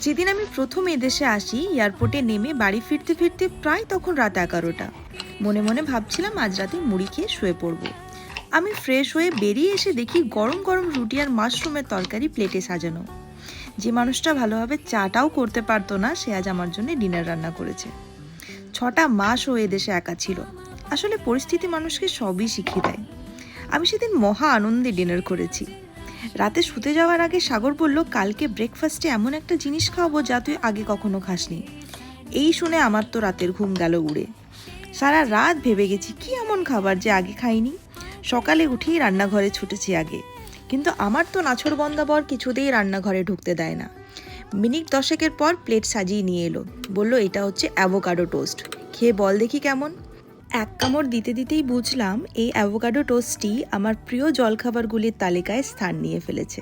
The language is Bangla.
যেদিন আমি প্রথম এদেশে আসি, এয়ারপোর্টে নেমে বাড়ি ফিরতে ফিরতে প্রায় তখন রাত এগারোটা। মনে মনে ভাবছিলাম আজ রাতে মুড়ি খেয়ে শুয়ে পড়ব। আমি ফ্রেশ হয়ে বেরিয়ে এসে দেখি গরম গরম রুটি আর মাশরুমের তরকারি প্লেটে সাজানো। যে মানুষটা ভালোভাবে চাটাও করতে পারতো না, সে আজ আমার জন্য ডিনার রান্না করেছে। ছটা মাস ও এদেশে একা ছিল। আসলে পরিস্থিতি মানুষকে সবই শিখিয়ে দেয়। আমি সেদিন মহা আনন্দে ডিনার করেছি। রাতে শুতে যাওয়ার আগে সাগর বলল, কালকে ব্রেকফাস্টে এমন একটা জিনিস খাওয়াবো যা তুই আগে কখনো খাসনি। এই শুনে আমার তো রাতের ঘুম গেল উড়ে। সারা রাত ভেবে গেছি, কি এমন খাবার যে আগে খাইনি? সকালে উঠেই রান্নাঘরে ছুটেছি আগে। কিন্তু আমার তো নাছর বর কিছুতেই রান্নাঘরে ঢুকতে দেয় না। মিনিট দশেকের পর প্লেট সাজিয়ে নিয়ে এলো। বলল, এটা হচ্ছে অ্যাভোকাডো টোস্ট খেয়ে বল দেখি কেমন? এক কামড় দিতে দিতেই বুঝলাম এই অ্যাভোকাডো টোস্টটি আমার প্রিয় জলখাবারগুলির তালিকায় স্থান নিয়ে ফেলেছে।